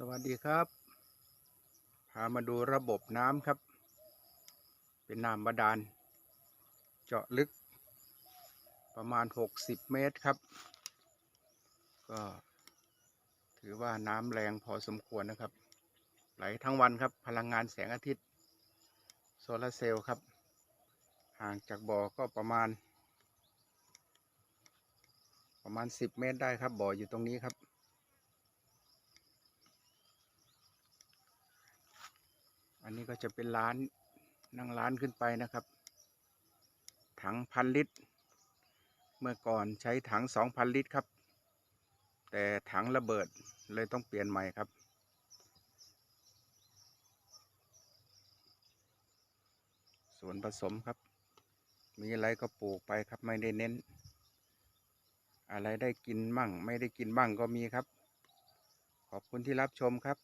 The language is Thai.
สวัสดีครับ พามาดูระบบน้ำครับ เป็นน้ำบาดาล เจาะลึกประมาณ 60 เมตรครับ ก็ถือว่าน้ำแรงพอสมควรนะครับ ไหลทั้งวันครับ พลังงานแสงอาทิตย์ โซลาร์เซลล์ครับ ห่างจากบ่อก็ประมาณ ประมาณ 10 เมตรได้ครับ บ่ออยู่ตรงนี้ครับ อันนี้ก็จะเป็นร้านนั่งร้านขึ้นไปนะครับ ถังพันลิตร เมื่อก่อนใช้ถังสองพันลิตรครับ แต่ถังระเบิดเลยต้องเปลี่ยนใหม่ครับ ส่วนผสมครับ มีอะไรก็ปลูกไปครับไม่ได้เน้น อะไรได้กินมั่ง ไม่ได้กินบ้างก็มีครับ ขอบคุณที่รับชมครับ